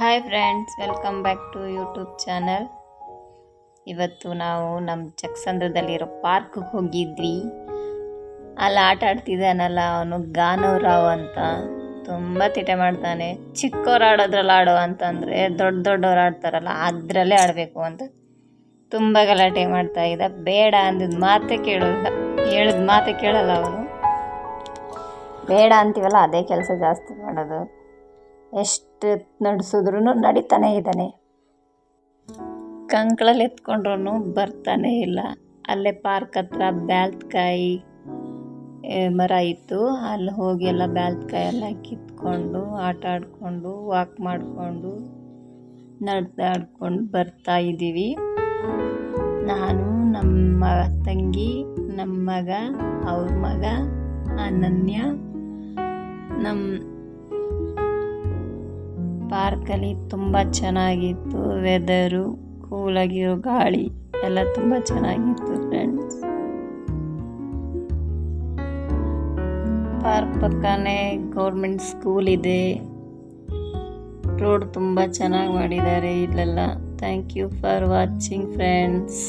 Hi friends welcome back to YouTube channel ಇವತ್ತು ನಾವು ನಮ್ಮ ಚಕ್ಸಂದ್ರದಲ್ಲಿರೋ ಪಾರ್ಕ್ಗೆ ಹೋಗಿದ್ವಿ. ಅಲ್ಲಿ ಆಟ ಆಡ್ತಿದ್ದಾನಲ್ಲ ಅವನು ಗಾನವರಾವ್ ಅಂತ. ತುಂಬ ತಿಟೆ ಮಾಡ್ತಾನೆ. ಚಿಕ್ಕವ್ರು ಆಡೋದ್ರಲ್ಲಿ ಆಡೋ ಅಂತಂದರೆ ದೊಡ್ಡ ದೊಡ್ಡವ್ರು ಆಡ್ತಾರಲ್ಲ, ಅದರಲ್ಲೇ ಆಡಬೇಕು ಅಂತ. ತುಂಬ ಗಲಾಟೆ ಮಾಡ್ತಾ ಇದ್ದ. ಬೇಡ ಅಂದಿದ್ದು ಮಾತೇ ಕೇಳೋಲ್ಲ, ಹೇಳಿದ ಮಾತೇ ಕೇಳಲ್ಲ ಅವನು. ಬೇಡ ಅಂತೀವಲ್ಲ, ಅದೇ ಕೆಲಸ ಜಾಸ್ತಿ ಮಾಡೋದು. ಎಷ್ಟು ನಡೆಸಿದ್ರು ನಡೀತಾನೆ ಇದ್ದಾನೆ. ಕಂಕಳಲ್ಲಿ ಎತ್ಕೊಂಡ್ರು ಬರ್ತಾನೆ ಇಲ್ಲ. ಅಲ್ಲೇ ಪಾರ್ಕ್ ಹತ್ರ ಬ್ಯಾಲ್ತ್ಕಾಯಿ ಮರ ಇತ್ತು. ಅಲ್ಲಿ ಹೋಗಿ ಎಲ್ಲ ಬ್ಯಾಲ್ತ್ಕಾಯಿ ಎಲ್ಲ ಕಿತ್ಕೊಂಡು, ಆಟ ಆಡಿಕೊಂಡು, ವಾಕ್ ಮಾಡಿಕೊಂಡು ನಡೆದಾಡ್ಕೊಂಡು ಬರ್ತಾ ಇದ್ದೀವಿ. ನಾನು ನಮ್ಮ ತಂಗಿ, ನಮ್ಮ ಮಗ, ಅವ್ರ ಮಗ, ಅನನ್ಯ, ನಮ್ಮ ಪಾರ್ಕಲ್ಲಿ ತುಂಬ ಚೆನ್ನಾಗಿತ್ತು. ವೆದರು, ಕೂಲಾಗಿರೋ ಗಾಳಿ ಎಲ್ಲ ತುಂಬ ಚೆನ್ನಾಗಿತ್ತು ಫ್ರೆಂಡ್ಸ್ ಪಾರ್ಕ್ ಪಕ್ಕನೇ ಗೌರ್ಮೆಂಟ್ ಸ್ಕೂಲ್ ಇದೆ. ರೋಡ್ ತುಂಬ ಚೆನ್ನಾಗಿ ಮಾಡಿದ್ದಾರೆ ಇಲ್ಲೆಲ್ಲ. Thank you for watching friends